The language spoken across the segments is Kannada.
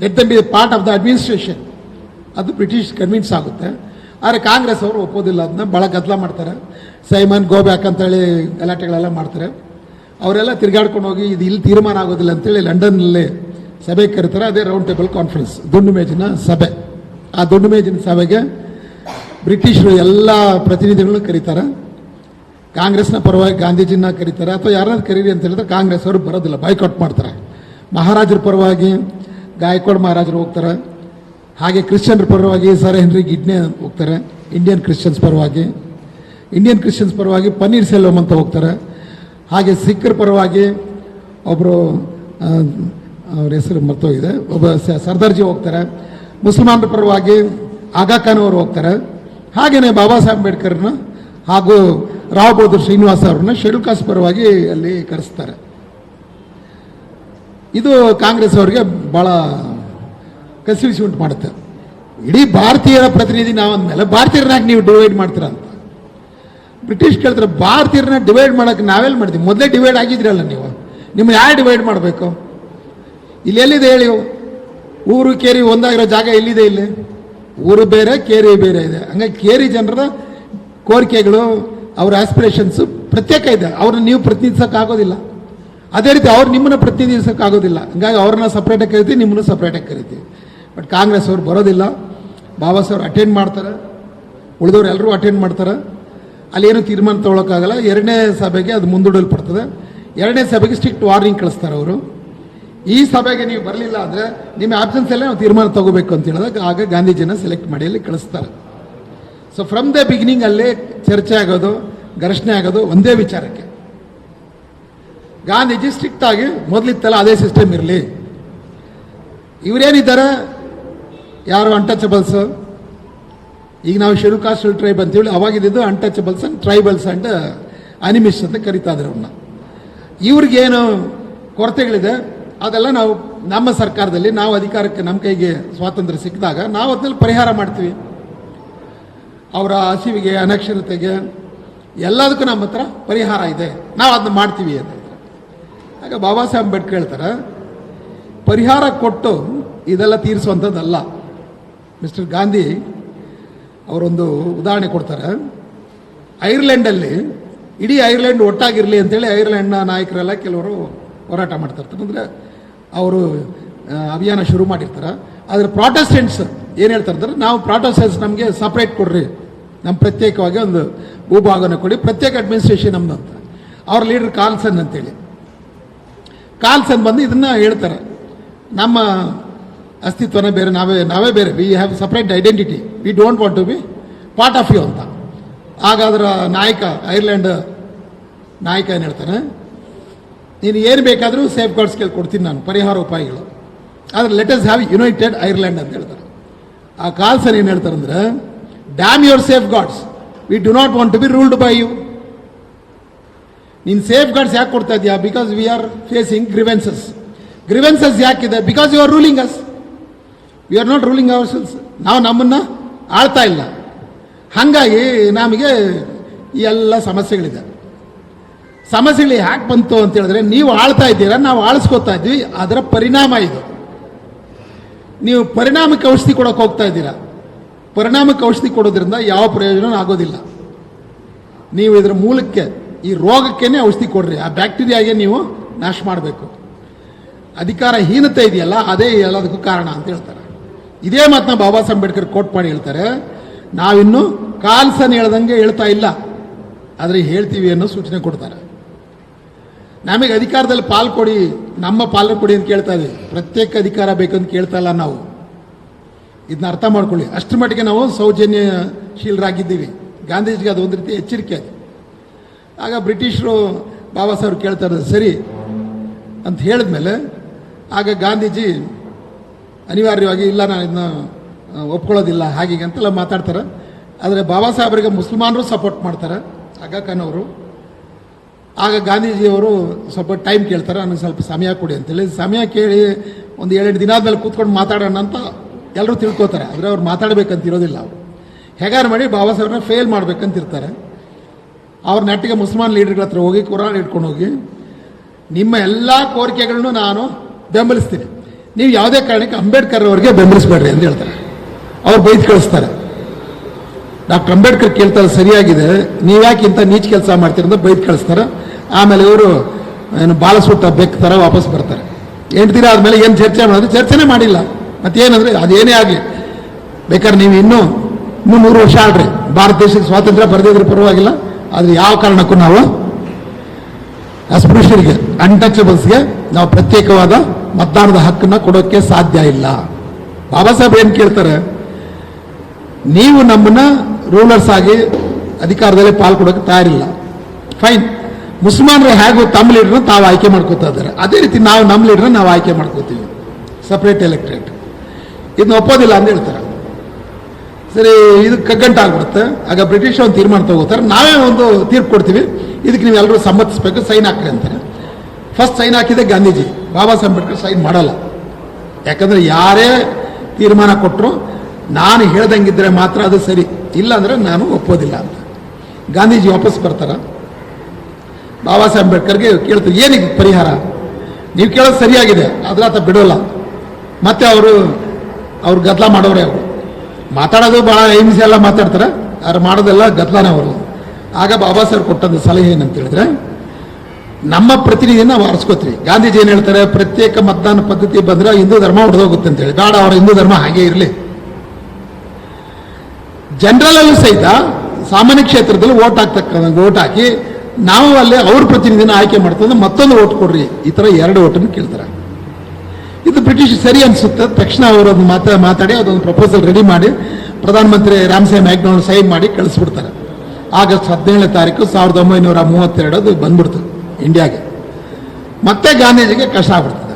Let them be part of the administration ಅದು ಬ್ರಿಟಿಷ್ ಕನ್ವಿನ್ಸ್ ಆಗುತ್ತೆ. ಆದರೆ ಕಾಂಗ್ರೆಸ್ ಅವರು ಒಪ್ಪೋದಿಲ್ಲ. ಅದನ್ನ ಭಾಳ ಗದ್ದಲ ಮಾಡ್ತಾರೆ. ಸೈಮನ್ ಗೋಬ್ಯಾಕ್ ಅಂತೇಳಿ ಗಲಾಟೆಗಳೆಲ್ಲ ಮಾಡ್ತಾರೆ. ಅವರೆಲ್ಲ ತಿರುಗಾಡ್ಕೊಂಡು ಹೋಗಿ ಇದು ಇಲ್ಲಿ ತೀರ್ಮಾನ ಆಗೋದಿಲ್ಲ ಅಂತೇಳಿ ಲಂಡನ್ನಲ್ಲಿ ಸಭೆ ಕರೀತಾರೆ. ಅದೇ ರೌಂಡ್ ಟೇಬಲ್ ಕಾನ್ಫರೆನ್ಸ್ ದುಂಡು ಮೇಜಿನ ಸಭೆ. ಆ ದುಂಡು ಮೇಜಿನ ಸಭೆಗೆ ಬ್ರಿಟಿಷರು ಎಲ್ಲ ಪ್ರತಿನಿಧಿಗಳನ್ನ ಕರೀತಾರೆ. ಕಾಂಗ್ರೆಸ್ನ ಪರವಾಗಿ ಗಾಂಧೀಜಿನ ಕರೀತಾರೆ. ಅಥವಾ ಯಾರನ್ನ ಕರೀರಿ ಅಂತ ಹೇಳಿದ್ರೆ ಕಾಂಗ್ರೆಸ್ ಅವರು ಬರೋದಿಲ್ಲ. ಬಾಯ್ಕಾಟ್ ಮಾಡ್ತಾರೆ. ಮಹಾರಾಜರ ಪರವಾಗಿ ಗಾಯಕ್ವಾಡ್ ಮಹಾರಾಜರು ಹೋಗ್ತಾರೆ. ಹಾಗೆ ಕ್ರಿಶ್ಚಿಯನ್ರ ಪರವಾಗಿ ಸರ್ ಹೆನ್ರಿ ಗಿಡ್ನೆ ಹೋಗ್ತಾರೆ, ಇಂಡಿಯನ್ ಕ್ರಿಶ್ಚಿಯನ್ಸ್ ಪರವಾಗಿ. ಇಂಡಿಯನ್ ಕ್ರಿಶ್ಚಿಯನ್ಸ್ ಪರವಾಗಿ ಪನ್ನೀರ್ ಸೆಲ್ವಮ್ ಅಂತ ಹೋಗ್ತಾರೆ. ಹಾಗೆ ಸಿಖ್ಖರ ಪರವಾಗಿ ಒಬ್ಬರು ಅವ್ರ ಹೆಸರು ಮರ್ತೋಗಿದೆ, ಒಬ್ಬ ಸರ್ದಾರ್ಜಿ ಹೋಗ್ತಾರೆ. ಮುಸಲ್ಮಾನರ ಪರವಾಗಿ ಆಗಾ ಖಾನ್ ಅವರು ಹೋಗ್ತಾರೆ. ಹಾಗೆಯೇ ಬಾಬಾ ಸಾಹೇಬ್ ಅಂಬೇಡ್ಕರ್ನ ಹಾಗೂ ರಾವ್ ಬಹದ್ದೂರ್ ಶ್ರೀನಿವಾಸ ಅವ್ರನ್ನ ಶೆಡ್ಯೂಲ್ ಕಾಸ್ಟ್ ಪರವಾಗಿ ಅಲ್ಲಿ ಕರೆಸ್ತಾರೆ. ಇದು ಕಾಂಗ್ರೆಸ್ ಅವರಿಗೆ ಬಹಳ ಕಸಿವಿಸಿ ಉಂಟು ಮಾಡುತ್ತೆ. ಇಡೀ ಭಾರತೀಯರ ಪ್ರತಿನಿಧಿ ನಾವು ಅಂದಮೇಲೆ ಭಾರತೀಯರನ್ನಾಗಿ ನೀವು ಡಿವೈಡ್ ಮಾಡ್ತೀರಾ ಅಂತ. ಬ್ರಿಟಿಷ್ ಕೇಳ್ತಾರೆ, ಭಾರತೀಯರನ್ನ ಡಿವೈಡ್ ಮಾಡೋಕೆ ನಾವೆಲ್ಲಿ ಮಾಡ್ತೀವಿ? ಮೊದಲೇ ಡಿವೈಡ್ ಆಗಿದ್ರಲ್ಲ ನೀವು. ನಿಮ್ಮ ಯಾರು ಡಿವೈಡ್ ಮಾಡಬೇಕು? ಇಲ್ಲಿ ಎಲ್ಲಿದೆ ಹೇಳಿ? ಊರು, ಕೇರಿ ಒಂದಾಗಿರೋ ಜಾಗ ಎಲ್ಲಿದೆ ಇಲ್ಲಿ? ಊರು ಬೇರೆ, ಕೇರಿ ಬೇರೆ ಇದೆ. ಹಂಗಾಗಿ ಕೇರಿ ಜನರ ಕೋರಿಕೆಗಳು, ಅವ್ರ ಆಸ್ಪಿರೇಷನ್ಸು ಪ್ರತ್ಯೇಕ ಇದೆ. ಅವ್ರನ್ನ ನೀವು ಪ್ರತಿನಿಧಿಸೋಕ್ಕಾಗೋದಿಲ್ಲ. ಅದೇ ರೀತಿ ಅವ್ರು ನಿಮ್ಮನ್ನು ಪ್ರತಿನಿಧಿಸೋಕ್ಕಾಗೋದಿಲ್ಲ. ಹಂಗಾಗಿ ಅವ್ರನ್ನ ಸಪ್ರೇಟಾಗಿ ಕರಿತೀವಿ, ನಿಮ್ಮನ್ನು ಸಪ್ರೇಟಾಗಿ ಕರಿತೀವಿ. ಬಟ್ ಕಾಂಗ್ರೆಸ್ ಅವ್ರು ಬರೋದಿಲ್ಲ. ಬಾಬಾ ಸಾಹೇಬ್ರು ಅಟೆಂಡ್ ಮಾಡ್ತಾರೆ. ಉಳಿದವ್ರು ಎಲ್ಲರೂ ಅಟೆಂಡ್ ಮಾಡ್ತಾರೆ. ಅಲ್ಲಿ ಏನು ತೀರ್ಮಾನ ತಗೊಳಕ್ಕಾಗಲ್ಲ. ಎರಡನೇ ಸಭೆಗೆ ಅದು ಮುಂದೂಡಲ್ಪಡ್ತದೆ. ಎರಡನೇ ಸಭೆಗೆ ಸ್ಟ್ರಿಕ್ಟ್ ವಾರ್ನಿಂಗ್ ಕಳಿಸ್ತಾರೆ ಅವರು. ಈ ಸಭೆಗೆ ನೀವು ಬರಲಿಲ್ಲ ಅಂದರೆ ನಿಮ್ಮ ಆಬ್ಸೆನ್ಸಲ್ಲೇ ನಾವು ತೀರ್ಮಾನ ತಗೋಬೇಕು ಅಂತ ಹೇಳಿದಾಗ ಆಗ ಗಾಂಧೀಜಿನ ಸೆಲೆಕ್ಟ್ ಮಾಡಿ ಅಲ್ಲಿ ಕಳಿಸ್ತಾರೆ. ಸೊ ಫ್ರಮ್ ದ ಬಿಗಿನಿಂಗ್ ಅಲ್ಲೇ ಚರ್ಚೆ ಆಗೋದು, ಘರ್ಷಣೆ ಆಗೋದು ಒಂದೇ ವಿಚಾರಕ್ಕೆ. ಗಾಂಧೀಜಿ ಸ್ಟ್ರಿಕ್ಟ್ ಆಗಿ ಮೊದಲಿತ್ತಲ್ಲ ಅದೇ ಸಿಸ್ಟಮ್ ಇರಲಿ. ಇವರೇನಿದ್ದಾರೆ? ಯಾರು ಅನ್ಟಚಬಲ್ಸ್ ಈಗ ನಾವು ಶೆಡ್ಯೂಲ್ ಕಾಸ್ಟ್ ಟ್ರೈಬ್ ಅಂತೇಳಿ ಅವಾಗಿದ್ದು untouchables and tribals and animists ಅಂತ ಕರಿತಾ ಇದ್ರು ಅವ್ರನ್ನ. ಇವ್ರಿಗೇನು ಕೊರತೆಗಳಿದೆ? ಅದೆಲ್ಲ ನಾವು ನಮ್ಮ ಸರ್ಕಾರದಲ್ಲಿ ನಾವು ಅಧಿಕಾರಕ್ಕೆ ನಮ್ಮ ಕೈಗೆ ಸ್ವಾತಂತ್ರ್ಯ ಸಿಕ್ಕಿದಾಗ ನಾವು ಅದನ್ನೆಲ್ಲ ಪರಿಹಾರ ಮಾಡ್ತೀವಿ. ಅವರ ಹಸಿವಿಗೆ, ಅನಕ್ಷರತೆಗೆ ಎಲ್ಲದಕ್ಕೂ ನಮ್ಮ ಹತ್ರ ಪರಿಹಾರ ಇದೆ. ನಾವು ಅದನ್ನ ಮಾಡ್ತೀವಿ ಅಂತ. ಆಗ ಬಾಬಾ ಸಾಹೇಬ್ ಅಂಬೇಡ್ಕರ್ ಹೇಳ್ತಾರೆ, ಪರಿಹಾರ ಕೊಟ್ಟು ಇದೆಲ್ಲ ತೀರಿಸುವಂಥದ್ದಲ್ಲ. ಮಿಸ್ಟರ್ ಗಾಂಧಿ ಅವರೊಂದು ಉದಾಹರಣೆ ಕೊಡ್ತಾರೆ, ಐರ್ಲೆಂಡಲ್ಲಿ, ಇಡೀ ಐರ್ಲೆಂಡ್ ಒಟ್ಟಾಗಿರಲಿ ಅಂತೇಳಿ ಐರ್ಲೆಂಡ್ನ ನಾಯಕರೆಲ್ಲ ಕೆಲವರು ಹೋರಾಟ ಮಾಡ್ತಾರೆ ಇರ್ತಾರೆ. ಅಂದರೆ ಅವರು ಅಭಿಯಾನ ಶುರು ಮಾಡಿರ್ತಾರೆ. ಆದರೆ ಪ್ರಾಟೆಸ್ಟೆಂಟ್ಸ್ ಏನು ಹೇಳ್ತಾರೆ ಅಂದರೆ ನಾವು ಪ್ರಾಟೆಸ್ಟೆಂಟ್ಸ್ ನಮಗೆ ಸಪ್ರೇಟ್ ಕೊಡ್ರಿ. ನಮ್ಮ ಪ್ರತ್ಯೇಕವಾಗಿ ಒಂದು ಭೂಭಾಗನ ಕೊಡಿ, ಪ್ರತ್ಯೇಕ ಅಡ್ಮಿನಿಸ್ಟ್ರೇಷನ್ ನಮ್ಮದು ಅಂತ. ಅವ್ರ ಲೀಡರ್ ಕಾಲ್ಸನ್ ಅಂತೇಳಿ. ಕಾರ್ಲ್ಸನ್ ಬಂದು ಇದನ್ನ ಹೇಳ್ತಾರೆ. ನಮ್ಮ ಅಸ್ತಿತ್ವನ ಬೇರೆ, ನಾವೇ ನಾವೇ ಬೇರೆ. We have separate identity we don't want to be part of you ಅಂತ. ಹಾಗಾದ್ರೆ ನಾಯಕ, ಐರ್ಲೆಂಡ್ ನಾಯಕ ಏನು ಹೇಳ್ತಾನೆ? ನೀನು ಏನು ಬೇಕಾದರೂ ಸೇಫ್ ಗಾರ್ಡ್ಸ್ ಕೇಳಿ ಕೊಡ್ತೀನಿ ನಾನು, ಪರಿಹಾರ ಉಪಾಯಗಳು. ಆದರೆ let us have united Ireland ಅಂತ ಹೇಳ್ತಾರೆ. ಆ ಕಾಲ್ಸನ್ ಏನು ಹೇಳ್ತಾರೆ ಅಂದರೆ damn your safeguards we do not want to be ruled by you ನೀನು ಸೇಫ್ ಗಾರ್ಡ್ಸ್ ಯಾಕೆ ಕೊಡ್ತಾ ಇದೆಯಾ? Because we are facing grievances grievances ಯಾಕಿದೆ? Because you are ruling us we are not ruling ourselves ನಾವು ನಮ್ಮನ್ನು ಆಳ್ತಾ ಇಲ್ಲ. ಹಾಗಾಗಿ ನಮಗೆ ಈ ಎಲ್ಲ ಸಮಸ್ಯೆಗಳಿದೆ. ಸಮಸ್ಯೆಗಳು ಯಾಕೆ ಬಂತು ಅಂತ ಹೇಳಿದ್ರೆ, ನೀವು ಆಳ್ತಾ ಇದ್ದೀರಾ, ನಾವು ಆಳಿಸ್ಕೋತಾ ಇದ್ವಿ, ಅದರ ಪರಿಣಾಮ ಇದು. ನೀವು ಪರಿಣಾಮಕ್ಕೆ ಔಷಧಿ ಕೊಡೋಕೆ ಹೋಗ್ತಾ ಇದ್ದೀರಾ? ಪರಿಣಾಮಕ್ಕೆ ಔಷಧಿ ಕೊಡೋದ್ರಿಂದ ಯಾವ ಪ್ರಯೋಜನ ಆಗೋದಿಲ್ಲ. ನೀವು ಇದರ ಮೂಲಕ್ಕೆ ಈ ರೋಗಕ್ಕೇನೆ ಔಷಧಿ ಕೊಡ್ರಿ, ಆ ಬ್ಯಾಕ್ಟೀರಿಯಾಗೆ ನೀವು ನಾಶ ಮಾಡಬೇಕು. ಅಧಿಕಾರ ಹೀನತೆ ಇದೆಯಲ್ಲ, ಅದೇ ಎಲ್ಲದಕ್ಕೂ ಕಾರಣ ಅಂತ ಹೇಳ್ತಾರೆ. ಇದೇ ಮಾತನ್ನ ಬಾಬಾ ಸಾಹೇಬ್ ಅಂಬೇಡ್ಕರ್ ಕೋಟ್ ಮಾಡಿ ಹೇಳ್ತಾರೆ, ನಾವಿನ್ನು ಕಾಲ್ಸನ್ ಹೇಳ್ದಂಗೆ ಹೇಳ್ತಾ ಇಲ್ಲ, ಆದರೆ ಹೇಳ್ತೀವಿ ಅನ್ನೋ ಸೂಚನೆ ಕೊಡ್ತಾರೆ. ನಮಗೆ ಅಧಿಕಾರದಲ್ಲಿ ಪಾಲ್ ಕೊಡಿ, ನಮ್ಮ ಪಾಲು ಕೊಡಿ ಅಂತ ಕೇಳ್ತಾ ಇದ್ದೀವಿ. ಪ್ರತ್ಯೇಕ ಅಧಿಕಾರ ಬೇಕಂತ ಕೇಳ್ತಾ ಇಲ್ಲ ನಾವು. ಇದನ್ನ ಅರ್ಥ ಮಾಡ್ಕೊಳ್ಳಿ. ಅಷ್ಟರ ಮಟ್ಟಿಗೆ ನಾವು ಸೌಜನ್ಯಶೀಲರಾಗಿದ್ದೀವಿ. ಗಾಂಧೀಜಿಗೆ ಅದು ಒಂದು ರೀತಿ ಎಚ್ಚರಿಕೆ ಅದು. ಆಗ ಬ್ರಿಟಿಷರು ಬಾಬಾ ಸಾಹೇಬ್ ಕೇಳ್ತಾ ಇರೋದು, ಸರಿ, ಅಂತ ಹೇಳಿದ್ಮೇಲೆ ಆಗ ಗಾಂಧೀಜಿ ಅನಿವಾರ್ಯವಾಗಿ, ಇಲ್ಲ, ನಾನು ಇದನ್ನ ಒಪ್ಕೊಳ್ಳೋದಿಲ್ಲ, ಹಾಗೀಗೆ ಅಂತೆಲ್ಲ ಮಾತಾಡ್ತಾರೆ. ಆದರೆ ಬಾಬಾ ಸಾಹೇಬರಿಗೆ ಮುಸಲ್ಮಾನರು ಸಪೋರ್ಟ್ ಮಾಡ್ತಾರೆ ಆಗ ಖಾನ್ ಅವರು. ಆಗ ಗಾಂಧೀಜಿಯವರು ಸ್ವಲ್ಪ ಟೈಮ್ ಕೇಳ್ತಾರೆ, ನನಗೆ ಸ್ವಲ್ಪ ಸಮಯ ಕೊಡಿ ಅಂತೇಳಿ. ಸಮಯ ಕೇಳಿ ಒಂದು ಏಳೆಂಟು ದಿನ ಆದಮೇಲೆ ಕೂತ್ಕೊಂಡು ಮಾತಾಡೋಣ ಅಂತ ಎಲ್ಲರೂ ತಿಳ್ಕೊತಾರೆ, ಆದರೆ ಅವ್ರು ಮಾತಾಡಬೇಕಂತ ಇರೋದಿಲ್ಲ ಅವರು. ಹೇಗಾರು ಮಾಡಿ ಬಾಬಾ ಸಾಹೇಬ್ರನ್ನ ಫೇಲ್ ಮಾಡ್ಬೇಕಂತ ಇರ್ತಾರೆ ಅವ್ರ ನೆಟ್ಟಿಗೆ ಮುಸ್ಲಿಮಾನ್ ಲೀಡರ್ಗಳ ಹತ್ರ ಹೋಗಿ ಕುರಾನ್ ಇಟ್ಕೊಂಡು ಹೋಗಿ, ನಿಮ್ಮ ಎಲ್ಲ ಕೋರಿಕೆಗಳನ್ನು ನಾನು ಬೆಂಬಲಿಸ್ತೀನಿ. ನೀವು ಯಾವುದೇ ಕಾರಣಕ್ಕೆ ಅಂಬೇಡ್ಕರ್ ಅವರಿಗೆ ಬೆಂಬಲಿಸಬೇಡ್ರಿ ಅಂತ ಹೇಳ್ತಾರೆ. ಅವ್ರು ಬೈದು ಕಳಿಸ್ತಾರೆ. ಡಾಕ್ಟರ್ ಅಂಬೇಡ್ಕರ್ ಕೇಳ್ತಾರೆ, ಸರಿಯಾಗಿದೆ ನೀವ್ಯಾಕೆ ಇಂಥ ನೀಚ್ ಕೆಲಸ ಮಾಡ್ತೀರಿ ಅಂತ ಬೈದು ಕಳಿಸ್ತಾರೆ. ಆಮೇಲೆ ಇವರು, ಏನು ಬಾಲಸೂಟ ಬೆಕ್ತಾರ ವಾಪಸ್ ಬರ್ತಾರೆ. ಎಂಟು ದಿನ ಆದಮೇಲೆ ಏನು ಚರ್ಚೆ ಮಾಡೋದು? ಚರ್ಚೆನೇ ಮಾಡಿಲ್ಲ. ಮತ್ತೇನಂದ್ರೆ, ಅದೇನೇ ಆಗಲಿ. ಬೇಕಾದ್ರೆ ನೀವು ಇನ್ನೂ ಇನ್ನೂ ನೂರು ವರ್ಷ ಆಡ್ರಿ ಭಾರತ ದೇಶಕ್ಕೆ ಸ್ವಾತಂತ್ರ್ಯ ಬರೆದಿದ್ರೆ ಪರವಾಗಿಲ್ಲ. ಆದರೆ ಯಾವ ಕಾರಣಕ್ಕೂ ನಾವು ಅಸ್ಪೃಶ್ಯರಿಗೆ ಅನ್ಟಚಬಲ್ಸ್ಗೆ ನಾವು ಪ್ರತ್ಯೇಕವಾದ ಮತದಾನದ ಹಕ್ಕನ್ನು ಕೊಡೋಕ್ಕೆ ಸಾಧ್ಯ ಇಲ್ಲ. ಬಾಬಾ ಸಾಹೇಬ್ ಏನು ಕೇಳ್ತಾರೆ? ನೀವು ನಮ್ಮನ್ನ ರೂಲರ್ಸ್ ಆಗಿ ಅಧಿಕಾರದಲ್ಲಿ ಪಾಲ್ಗೊಡೋಕೆ ತಯಾರಿಲ್ಲ. ಫೈನ್ ಮುಸಲ್ಮಾನರು ಹೇಗೂ ತಮ್ಮ ಲೀಡ್ರನ್ನ ತಾವು ಆಯ್ಕೆ ಮಾಡ್ಕೋತಾ ಇದ್ದಾರೆ. ಅದೇ ರೀತಿ ನಾವು ನಮ್ಮ ಲೀಡ್ರನ್ನ ನಾವು ಆಯ್ಕೆ ಮಾಡ್ಕೋತೀವಿ. ಸಪ್ರೇಟ್ ಎಲೆಕ್ಟ್ರೇಟ್ ಇದನ್ನ ಒಪ್ಪೋದಿಲ್ಲ ಅಂತ ಹೇಳ್ತಾರೆ. ಸರಿ, ಇದು ಕಗ್ಗಂಟ ಆಗ್ಬಿಡುತ್ತೆ. ಆಗ ಬ್ರಿಟಿಷ್ ಒಂದು ತೀರ್ಮಾನ ತಗೋತಾರೆ. ನಾವೇ ಒಂದು ತೀರ್ಪು ಕೊಡ್ತೀವಿ. ಇದಕ್ಕೆ ನೀವು ಎಲ್ಲರೂ ಸಮ್ಮತಿಸ್ಬೇಕು, ಸೈನ್ ಹಾಕ್ರಿ ಅಂತಾರೆ. ಫಸ್ಟ್ ಸೈನ್ ಹಾಕಿದೆ ಗಾಂಧೀಜಿ. ಬಾಬಾ ಸಾಹೇಬ್ ಅಂಬೇಡ್ಕರ್ ಸೈನ್ ಮಾಡಲ್ಲ. ಯಾಕಂದ್ರೆ ಯಾರೇ ತೀರ್ಮಾನ ಕೊಟ್ಟರು ನಾನು ಹೇಳ್ದಂಗಿದ್ರೆ ಮಾತ್ರ ಅದು ಸರಿ. ಇಲ್ಲ ಅಂದ್ರೆ ನಾನು ಒಪ್ಪೋದಿಲ್ಲ ಅಂತ. ಗಾಂಧೀಜಿ ವಾಪಸ್ ಬರ್ತಾರ. ಬಾಬಾ ಸಾಹೇಬ್ ಅಂಬೇಡ್ಕರ್ಗೆ ಕೇಳ್ತಾರೆ, ಏನಿಗೆ ಪರಿಹಾರ? ನೀವು ಕೇಳೋದು ಸರಿಯಾಗಿದೆ, ಆದರೆ ಆತ ಬಿಡೋಲ್ಲ. ಮತ್ತೆ ಅವರು, ಅವ್ರು ಗದ್ದಲ ಮಾಡೋರೇ ಅವರು. ಮಾತಾಡೋದು ಭಾಳ ಹಿಂಸೆ ಎಲ್ಲ ಮಾತಾಡ್ತಾರೆ, ಅವ್ರು ಮಾಡೋದೆಲ್ಲ ಗದ್ಲಾನೇ ಅವರು. ಆಗ ಬಾಬಾ ಸಾಹೇಬ್ ಕೊಟ್ಟದ್ದು ಸಲಹೆ ಏನಂತ ಹೇಳಿದ್ರೆ, ನಮ್ಮ ಪ್ರತಿನಿಧಿನ ನಾವು ಗಾಂಧೀಜಿ ಏನು ಹೇಳ್ತಾರೆ, ಪ್ರತ್ಯೇಕ ಮತದಾನ ಪದ್ಧತಿ ಬಂದ್ರೆ ಹಿಂದೂ ಧರ್ಮ ಹೊಡೆದೋಗುತ್ತೆ ಅಂತ ಹೇಳಿ. ಬೇಡ, ಅವರ ಹಿಂದೂ ಧರ್ಮ ಹಾಗೆ ಇರಲಿ. ಜನರಲ್ ಅಲ್ಲೂ ಸಹಿತ ಸಾಮಾನ್ಯ ಕ್ಷೇತ್ರದಲ್ಲಿ ಓಟ್ ಹಾಕ್ತಕ್ಕ ಓಟ್ ಹಾಕಿ ನಾವು ಅಲ್ಲಿ ಅವ್ರ ಪ್ರತಿನಿಧಿನ ಆಯ್ಕೆ ಮಾಡ್ತಂದ್ರೆ ಮತ್ತೊಂದು ಓಟ್ ಕೊಡ್ರಿ. ಈ ಥರ ಎರಡು ಓಟನ್ನು ಕೇಳ್ತಾರೆ. ಇದು ಬ್ರಿಟಿಷ್ ಸರಿ ಅನ್ಸುತ್ತೆ. ತಕ್ಷಣ ಅವರು ಅದನ್ನು ಮಾತಾ ಮಾತಾಡಿ, ಅದೊಂದು ಪ್ರಪೋಸಲ್ ರೆಡಿ ಮಾಡಿ, ಪ್ರಧಾನಮಂತ್ರಿ ರಾಮ್ಸೇ ನಾಯ್ಕನವ್ರು ಸೈನ್ ಮಾಡಿ ಕಳಿಸ್ಬಿಡ್ತಾರೆ. ಆಗಸ್ಟ್ ಹದಿನೇಳನೇ ತಾರೀಕು ಸಾವಿರದ ಒಂಬೈನೂರ ಮೂವತ್ತೆರಡು ಅದು ಬಂದ್ಬಿಡ್ತು ಇಂಡಿಯಾಗೆ ಮತ್ತೆ ಗಾಂಧೀಜಿಗೆ ಕಷ್ಟ ಆಗ್ಬಿಡ್ತದೆ.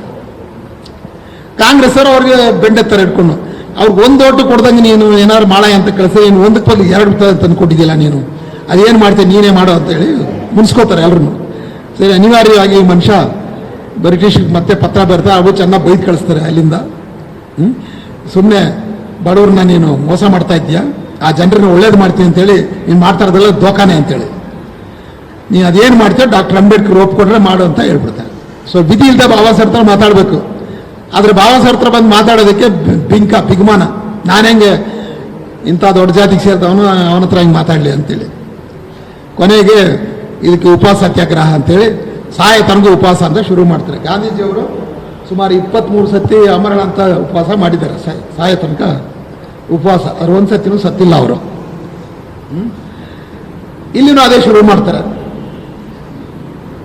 ಕಾಂಗ್ರೆಸ್ ಅವರು ಅವ್ರಿಗೆ ಬೆಂಡೆತ್ತರ ಇಟ್ಕೊಂಡು, ಅವ್ರಿಗೆ ಒಂದು ಓಟು ಕೊಡ್ದಂಗೆ ನೀನು ಏನಾದ್ರು ಮಾಡ ಅಂತ ಕಳಿಸಿ ನೀನು ಒಂದಕ್ಕೆ ಬದಲು ಎರಡು ತಂದು ಕೊಟ್ಟಿದ್ದಿಲ್ಲ ನೀನು. ಅದೇನು ಮಾಡ್ತೀನಿ ನೀನೇ ಮಾಡು ಅಂತ ಹೇಳಿ ಮುನ್ಸ್ಕೋತಾರೆ ಎಲ್ಲರೂ ಸರಿ, ಅನಿವಾರ್ಯವಾಗಿ ಮನುಷ್ಯ ಬ್ರಿಟಿಷ್ ಮತ್ತೆ ಪತ್ರ ಬರ್ತಾ ಅವು ಚೆನ್ನಾಗಿ ಬೈದು ಕಳಿಸ್ತಾರೆ ಅಲ್ಲಿಂದ. ಸುಮ್ಮನೆ ಬಡವ್ರನ್ನ ನೀನು ಮೋಸ ಮಾಡ್ತಾ ಇದ್ದೀಯಾ? ಆ ಜನರನ್ನ ಒಳ್ಳೇದು ಮಾಡ್ತೀನಿ ಅಂತೇಳಿ ನೀನು ಮಾಡ್ತಾ ಇರೋದೆಲ್ಲ ದೋಖಾನೆ ಅಂತೇಳಿ. ನೀನು ಅದೇನು ಮಾಡ್ತೀಯ ಡಾಕ್ಟರ್ ಅಂಬೇಡ್ಕರ್ ಒಪ್ಕೊಂಡ್ರೆ ಮಾಡು ಅಂತ ಹೇಳ್ಬಿಡ್ತಾರೆ. ಸೊ ವಿಧಿ ಇಲ್ಲದೆ ಬಾಬಾ ಸರ್ ಹತ್ರ ಮಾತಾಡಬೇಕು. ಆದರೆ ಬಾಬಾ ಸರ್ ಹತ್ರ ಬಂದು ಮಾತಾಡೋದಕ್ಕೆ ಬಿಂಕ, ಬಿಗ್ಮಾನ. ನಾನು ಹೆಂಗೆ ಇಂಥ ದೊಡ್ಡ ಜಾತಿಗೆ ಸೇರ್ತವನು ಅವನ ಹತ್ರ ಹಿಂಗೆ ಮಾತಾಡಲಿ ಅಂತೇಳಿ. ಕೊನೆಗೆ ಇದಕ್ಕೆ ಉಪವಾಸ ಸತ್ಯಾಗ್ರಹ ಅಂತೇಳಿ ಸಾಯ ತನಕ ಉಪವಾಸ ಅಂತ ಶುರು ಮಾಡ್ತಾರೆ. ಗಾಂಧೀಜಿಯವರು ಸುಮಾರು ಇಪ್ಪತ್ತ್ಮೂರು ಸತಿ ಅಂತ ಉಪವಾಸ ಮಾಡಿದ್ದಾರೆ. ಸಾಯ- ಸಾಯ ತನಕ ಉಪವಾಸ. ಅವ್ರು ಒಂದು ಸತಿನೂ ಸತ್ತಿಲ್ಲ ಅವರು. ಇಲ್ಲಿನೂ ಅದೇ ಶುರು ಮಾಡ್ತಾರೆ.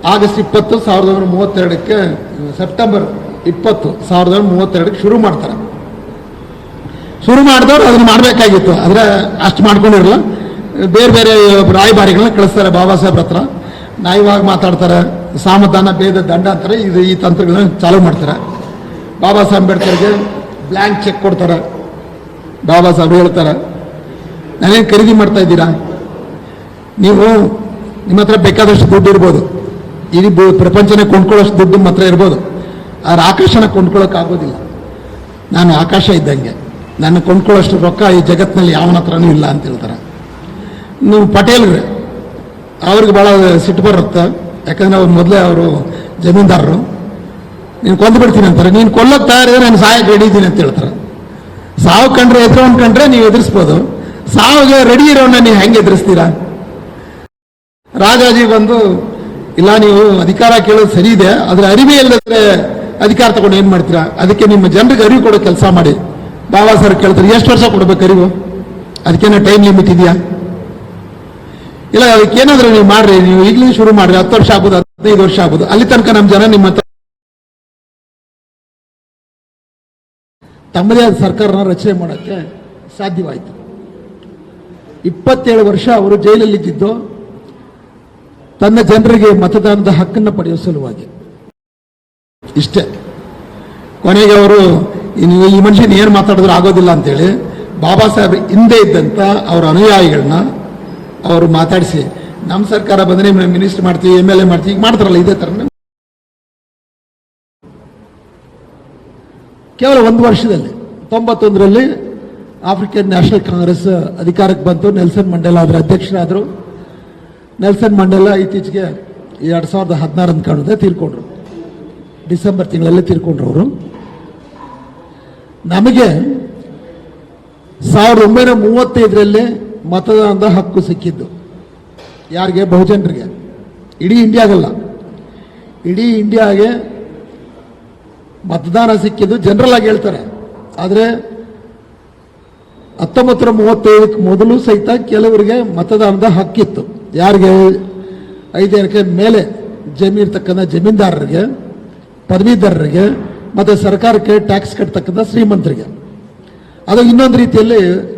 ಆಗಸ್ಟ್ ಇಪ್ಪತ್ತು, ಸಾವಿರದ ಒಂಬೈನೂರ ಮೂವತ್ತೆರಡಕ್ಕೆ, ಸೆಪ್ಟೆಂಬರ್ ಇಪ್ಪತ್ತು, ಸಾವಿರದ ಒಂಬೈನೂರ ಮೂವತ್ತೆರಡಕ್ಕೆ ಶುರು ಮಾಡ್ತಾರೆ. ಶುರು ಮಾಡಿದವರು ಅದನ್ನು ಮಾಡಬೇಕಾಗಿತ್ತು. ಆದರೆ ಅಷ್ಟು ಮಾಡ್ಕೊಂಡಿರಲ್ಲ. ಬೇರೆ ಬೇರೆ ರಾಯಭಾರಿಗಳನ್ನ ಕಳಿಸ್ತಾರೆ. ಬಾಬಾ ಸಾಹೇಬ್ರ ಹತ್ರ. ನಾಯಿವಾಗಿ ಮಾತಾಡ್ತಾರೆ. ಸಾಮಧಾನ, ಭೇದ, ದಂಡ ಅಂತಾರೆ. ಇದು ಈ ತಂತ್ರಗಳನ್ನ ಚಾಲೂ ಮಾಡ್ತಾರೆ. ಬಾಬಾ ಸಾಹೇಬ್ ಅಂಬೇಡ್ಕರ್ಗೆ ಬ್ಲ್ಯಾಂಕ್ ಚೆಕ್ ಕೊಡ್ತಾರೆ. ಬಾಬಾ ಸಾಹೇಬ್ ಹೇಳ್ತಾರೆ, ನಾನೇನು ಖರೀದಿ ಮಾಡ್ತಾ ಇದ್ದೀರಾ? ನೀವು ನಿಮ್ಮ ಹತ್ರ ಬೇಕಾದಷ್ಟು ದುಡ್ಡು ಇರ್ಬೋದು. ಇಡೀ ಪ್ರಪಂಚನೇ ಕೊಂಡ್ಕೊಳ್ಳೋಷ್ಟು ದುಡ್ಡು ಮಾತ್ರ ಇರ್ಬೋದು. ಆದ್ರೆ ಆಕಾಶನ ಕೊಂಡ್ಕೊಳ್ಳೋಕೆ ಆಗೋದಿಲ್ಲ ನಾನು ಆಕಾಶ ಇದ್ದಂಗೆ. ನನ್ನ ಕೊಂಡ್ಕೊಳ್ಳೋಷ್ಟು ರೊಕ್ಕ ಈ ಜಗತ್ತಿನಲ್ಲಿ ಯಾವನ ಹತ್ರನೂ ಇಲ್ಲ ಅಂತ ಹೇಳ್ತಾರೆ. ನೀವು ಪಟೇಲ್ರೆ, ಅವ್ರಿಗೆ ಭಾಳ ಸಿಟ್ಟು ಬರುತ್ತೆ. ಯಾಕಂದ್ರೆ ಅವ್ರು ಮೊದಲೇ ಅವರು ಜಮೀನ್ದಾರರು. ನೀನು ಕೊಂದು ಬಿಡ್ತೀನಿ ಅಂತಾರೆ. ನೀನು ಕೊಲ್ಲಕ್ಕೆ ತಯಾರಿದ್ರೆ ನಾನು ಸಾಯಕ್ಕೆ ರೆಡಿ ಇದ್ದೀನಿ ಅಂತ ಹೇಳ್ತಾರೆ. ಸಾವು ಕಂಡ್ರೆ ಎದುರು ಕಂಡ್ರೆ ನೀವು ಎದುರಿಸ್ಬೋದು. ಸಾವಿಗೆ ರೆಡಿ ಇರೋಣ ನೀವು ಹೆಂಗೆ ಎದುರಿಸ್ತೀರಾ? ರಾಜಾಜಿ ಬಂದು, ಇಲ್ಲ, ನೀವು ಅಧಿಕಾರ ಕೇಳೋದು ಸರಿ ಇದೆ, ಆದರೆ ಅರಿವೇ ಇಲ್ಲದ್ರೆ ಅಧಿಕಾರ ತಗೊಂಡು ಏನು ಮಾಡ್ತೀರಾ? ಅದಕ್ಕೆ ನಿಮ್ಮ ಜನರಿಗೆ ಅರಿವು ಕೊಡೋ ಕೆಲಸ ಮಾಡಿ. ಬಾಬಾ ಸರ್ ಕೇಳ್ತಾರೆ, ಎಷ್ಟು ವರ್ಷ ಕೊಡ್ಬೇಕು ಅರಿವು? ಅದಕ್ಕೇನೋ ಟೈಮ್ ಲಿಮಿಟ್ ಇದೆಯಾ? ಇಲ್ಲ, ಅದಕ್ಕೆ ಏನಾದರೂ ನೀವು ಮಾಡ್ರಿ, ನೀವು ಈಗಲೂ ಶುರು ಮಾಡ್ರಿ, ಹತ್ತು ವರ್ಷ ಆಗ್ಬೋದು ಹದಿನೈದು ವರ್ಷ ಆಗ್ಬೋದು ಅಲ್ಲಿ ತನಕ ನಮ್ಮ ಜನ ನಿಮ್ಮ ತಮ್ಮದೇ ಆದ ಸರ್ಕಾರನ ರಚನೆ ಮಾಡೋಕ್ಕೆ ಸಾಧ್ಯವಾಯಿತು. ಇಪ್ಪತ್ತೇಳು ವರ್ಷ ಅವರು ಜೈಲಲ್ಲಿದ್ದಿದ್ದು, ತನ್ನ ಜನರಿಗೆ ಮತದಾನದ ಹಕ್ಕನ್ನು ಪಡೆಯುವ ಸಲುವಾಗಿ. ಇಷ್ಟೇ. ಕೊನೆಗೆ ಅವರು ಈ ಮನುಷ್ಯನ ಏನು ಮಾತಾಡಿದ್ರು ಆಗೋದಿಲ್ಲ ಅಂತೇಳಿ, ಬಾಬಾ ಸಾಹೇಬ್ ಹಿಂದೆ ಇದ್ದಂಥ ಅವರ ಅನುಯಾಯಿಗಳನ್ನ ಅವರು ಮಾತಾಡಿಸಿ ನಮ್ಮ ಸರ್ಕಾರ ಬಂದರೆ ಮಿನಿಸ್ಟರ್ ಮಾಡ್ತೀವಿ, ಎಂ ಎಲ್ ಎ ಮಾಡ್ತೀವಿ ಈಗ ಮಾಡ್ತಾರಲ್ಲ, ಇದೇ ಥರ ಕೇವಲ ಒಂದು ವರ್ಷದಲ್ಲಿ, ತೊಂಬತ್ತೊಂದರಲ್ಲಿ ಆಫ್ರಿಕನ್ ನ್ಯಾಷನಲ್ ಕಾಂಗ್ರೆಸ್ ಅಧಿಕಾರಕ್ಕೆ ಬಂತು. ನೆಲ್ಸನ್ ಮಂಡೇಲಾ ಅದರ ಅಧ್ಯಕ್ಷರಾದರು. ನೆಲ್ಸನ್ ಮಂಡೇಲ ಇತ್ತೀಚೆಗೆ ಎರಡು ಸಾವಿರದ ಹದಿನಾರನ್ನು ಕಾಣುತ್ತೆ ತೀರ್ಕೊಂಡ್ರು. ಡಿಸೆಂಬರ್ ತಿಂಗಳಲ್ಲಿ ತೀರ್ಕೊಂಡ್ರು ಅವರು. ನಮಗೆ ಸಾವಿರದ ಒಂಬೈನೂರ ಮೂವತ್ತೈದರಲ್ಲಿ ಮತದಾನದ ಹಕ್ಕು ಸಿಕ್ಕಿದ್ದು. ಯಾರಿಗೆ? ಬಹುಜನರಿಗೆ. ಇಡೀ ಇಂಡಿಯಾಗಲ್ಲ. ಇಡೀ ಇಂಡಿಯಾಗೆ ಮತದಾನ ಸಿಕ್ಕಿದ್ದು ಜನರಲ್ ಆಗಿ ಹೇಳ್ತಾರೆ. ಆದರೆ ಹತ್ತೊಂಬತ್ತರ ಮೂವತ್ತೈದಕ್ಕೆ ಮೊದಲು ಸಹಿತ ಕೆಲವರಿಗೆ ಮತದಾನದ ಹಕ್ಕಿತ್ತು. ಯಾರಿಗೆ? ಐದು ಎಕರೆ ಮೇಲೆ ಜಮೀನಿರ್ತಕ್ಕಂಥ ಜಮೀನ್ದಾರರಿಗೆ, ಪದವೀಧರರಿಗೆ, ಮತ್ತು ಸರ್ಕಾರಕ್ಕೆ ಟ್ಯಾಕ್ಸ್ ಕಟ್ತಕ್ಕಂಥ ಶ್ರೀಮಂತರಿಗೆ. ಅದು ಇನ್ನೊಂದು ರೀತಿಯಲ್ಲಿ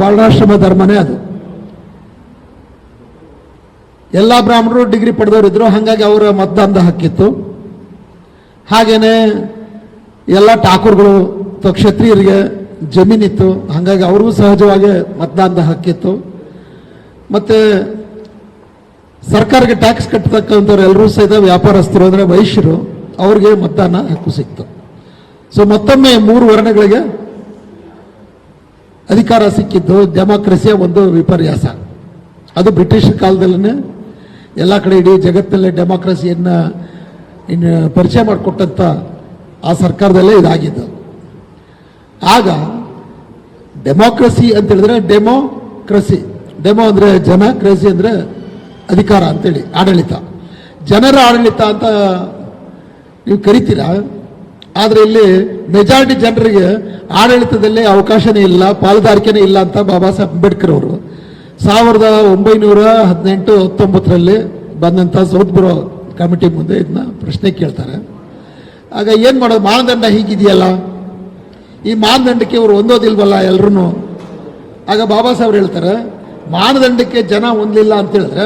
ವರ್ಣಾಶ್ರಮ ಧರ್ಮನೇ ಅದು. ಎಲ್ಲ ಬ್ರಾಹ್ಮಣರು ಡಿಗ್ರಿ ಪಡೆದವರು ಇದ್ರು ಹಾಗಾಗಿ ಅವರ ಮತದಾನದ ಹಕ್ಕಿತ್ತು. ಹಾಗೇನೆ ಎಲ್ಲ ಠಾಕೂರ್ಗಳು ಕ್ಷತ್ರಿಯರಿಗೆ ಜಮೀನಿತ್ತು, ಹಾಗಾಗಿ ಅವ್ರಿಗೂ ಸಹಜವಾಗಿ ಮತದಾನದ ಹಕ್ಕಿತ್ತು. ಮತ್ತೆ ಸರ್ಕಾರಕ್ಕೆ ಟ್ಯಾಕ್ಸ್ ಕಟ್ಟತಕ್ಕಂಥವ್ರು ಎಲ್ಲರೂ ಸಹಿತ ವ್ಯಾಪಾರಸ್ಥರು ಅಂದರೆ ವೈಶ್ಯರು, ಅವ್ರಿಗೆ ಮತದಾನ ಹಕ್ಕು ಸಿಕ್ತು. ಸೊ ಮತ್ತೊಮ್ಮೆ ಮೂರು ವರ್ಣಗಳಿಗೆ ಅಧಿಕಾರ ಸಿಕ್ಕಿದ್ದು ಡೆಮಾಕ್ರಸಿಯ ಒಂದು ವಿಪರ್ಯಾಸ. ಅದು ಬ್ರಿಟಿಷ್ ಕಾಲದಲ್ಲೇ ಎಲ್ಲ ಕಡೆ ಇಡೀ ಜಗತ್ತಲ್ಲೇ ಡೆಮಾಕ್ರಸಿಯನ್ನು ಇನ್ನು ಪರಿಚಯ ಮಾಡಿಕೊಟ್ಟಂಥ ಆ ಸರ್ಕಾರದಲ್ಲೇ ಇದಾಗಿದ್ದು. ಆಗ ಡೆಮೋಕ್ರಸಿ ಅಂತ ಹೇಳಿದ್ರೆ ಡೆಮೋಕ್ರಸಿ. ಡೆಮೋ ಅಂದರೆ ಜನ ಕ್ರಸಿ ಅಂದರೆ ಅಧಿಕಾರ ಅಂತೇಳಿ, ಆಡಳಿತ. ಜನರ ಆಡಳಿತ ಅಂತ ನೀವು ಕರಿತೀರಾ? ಆದರೆ ಇಲ್ಲಿ ಮೆಜಾರಿಟಿ ಜನರಿಗೆ ಆಡಳಿತದಲ್ಲಿ ಅವಕಾಶನೇ ಇಲ್ಲ, ಪಾಲುದಾರಿಕೆನೇ ಇಲ್ಲ ಅಂತ ಬಾಬಾ ಸಾಹೇಬ್ ಅಂಬೇಡ್ಕರ್ ಅವರು. ಸಾವಿರದ ಒಂಬೈನೂರ ಹದಿನೆಂಟು ಹತ್ತೊಂಬತ್ತರಲ್ಲಿ ಬಂದಂಥ ಸೌತ್ ಬ್ರೋ ಕಮಿಟಿ ಮುಂದೆ ಇದನ್ನ ಪ್ರಶ್ನೆ ಕೇಳ್ತಾರೆ. ಆಗ ಏನು ಮಾಡೋದು, ಮಾನದಂಡ ಹೀಗಿದೆಯಲ್ಲ? ಈ ಮಾನದಂಡಕ್ಕೆ ಇವರು ಹೊಂದೋದಿಲ್ವಲ್ಲ ಎಲ್ರೂ ಆಗ ಬಾಬಾ ಸಾಹೇಬ್ರು ಹೇಳ್ತಾರೆ, ಮಾನದಂಡಕ್ಕೆ ಜನ ಹೊಂದಲಿಲ್ಲ ಅಂತ ಹೇಳಿದ್ರೆ